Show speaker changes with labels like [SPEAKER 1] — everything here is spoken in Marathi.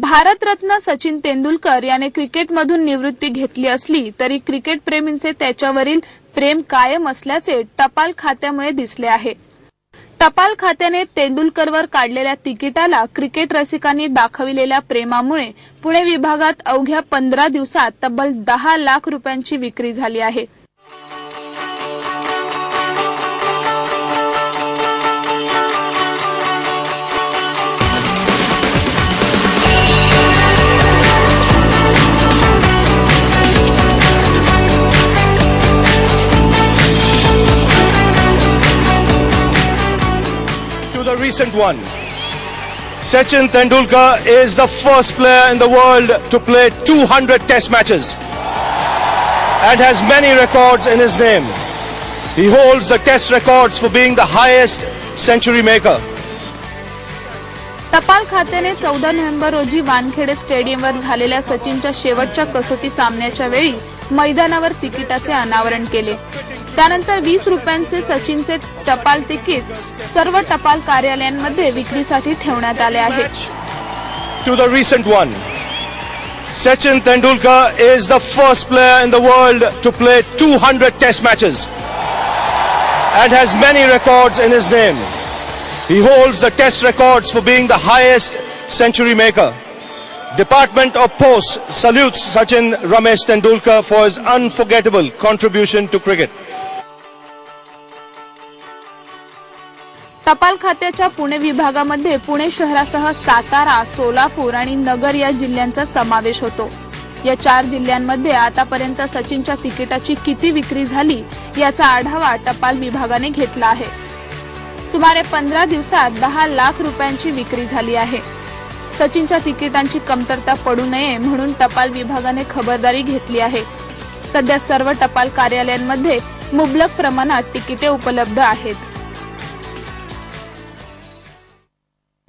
[SPEAKER 1] भारतरत्न सचिन तेंडुलकर याने क्रिकेटमधून निवृत्ती घेतली असली तरी क्रिकेट प्रेमींचे त्याच्यावरील प्रेम कायम असल्याचे टपाल खात्यामुळे दिसले आहे. टपाल खात्याने तेंडुलकरवर काढलेल्या तिकिटाला क्रिकेट रसिकांनी दाखविलेल्या प्रेमामुळे पुणे विभागात अवघ्या पंधरा दिवसात तब्बल दहा लाख रुपयांची विक्री झाली आहे.
[SPEAKER 2] The recent one. Sachin Tendulkar is the first player in the world to play 200 test matches and has many records in his name. He holds the test records for being the highest century maker.
[SPEAKER 1] टपाल खात्याने चौदा नोव्हेंबर रोजी वानखेडे स्टेडियमवर झालेल्या सचिनच्या शेवटच्या कसोटी सामन्याच्या वेळी मैदानावर तिकिटाचे अनावरण केले त्यानंतर वीस रुपयांचे सचिनचे टपाल तिकीट सर्व टपाल कार्यालयांमध्ये विक्रीसाठी ठेवण्यात आले आहे
[SPEAKER 2] To the recent one. Sachin Tendulkar is the first player in the world to play 200 test matches and has many records in his name. He holds the test records for being the highest century maker. Department of Post salutes Sachin Ramesh Tendulkar for his unforgettable contribution to cricket.
[SPEAKER 1] टपाल खात्याच्या पुणे विभागामध्ये पुणे शहरासह सातारा सोलापूर आणि नगर या जिल्ह्यांचा समावेश होतो. या चार जिल्ह्यांमध्ये आतापर्यंत सचिनच्या तिकिटाची किती विक्री झाली याचा आढावा टपाल विभागाने घेतला आहे. सुमारे पंधरा दिवसात दहा लाख रुपयांची विक्री झाली आहे. सचिनच्या तिकिटांची कमतरता पडू नये म्हणून टपाल विभागाने खबरदारी घेतली आहे. सध्या सर्व टपाल कार्यालयांमध्ये मुबलक प्रमाणात तिकिटे उपलब्ध आहेत.